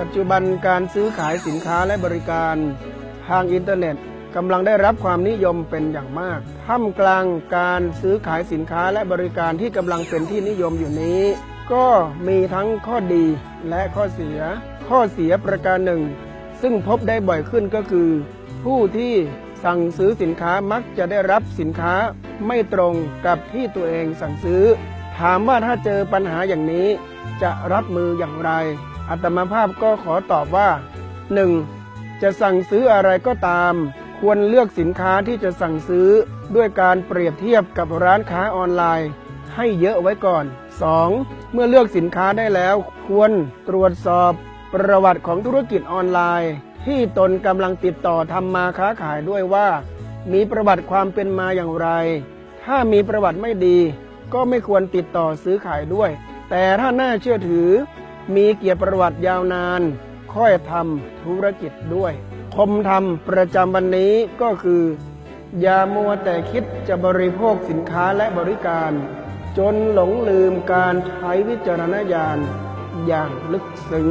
ปัจจุบันการซื้อขายสินค้าและบริการทางอินเทอร์เน็ตกำลังได้รับความนิยมเป็นอย่างมาก ท่ามกลางการซื้อขายสินค้าและบริการที่กำลังเป็นที่นิยมอยู่นี้ ก็มีทั้งข้อดีและข้อเสีย ข้อเสียประการหนึ่ง ซึ่งพบได้บ่อยขึ้นก็คือ ผู้ที่สั่งซื้อสินค้ามักจะได้รับสินค้าไม่ตรงกับที่ตัวเองสั่งซื้อ ถามว่าถ้าเจอปัญหาอย่างนี้ จะรับมืออย่างไร อัตมาภาพก็ขอตอบว่า 1. จะสั่งซื้ออะไรก็ตาม ควรเลือกสินค้าที่จะสั่งซื้อ ด้วยการเปรียบเทียบกับร้านค้าออนไลน์ ให้เยอะไว้ก่อน 2. เมื่อเลือกสินค้าได้แล้ว ควรตรวจสอบประวัติของธุรกิจออนไลน์ ที่ตนกำลังติดต่อทำมาค้าขายด้วยว่า มีประวัติความเป็นมาอย่างไร ถ้ามีประวัติไม่ดี ก็ไม่ควรติดต่อซื้อขายด้วย แต่ถ้าน่าเชื่อถือ มีเกียรติประวัติยาวนาน ค่อยทำธุรกิจด้วย คมทำประจำวันนี้ก็คือ อย่ามัวแต่คิดจะบริโภคสินค้าและบริการ จนหลงลืมการใช้วิจารณญาณอย่างลึกซึ้ง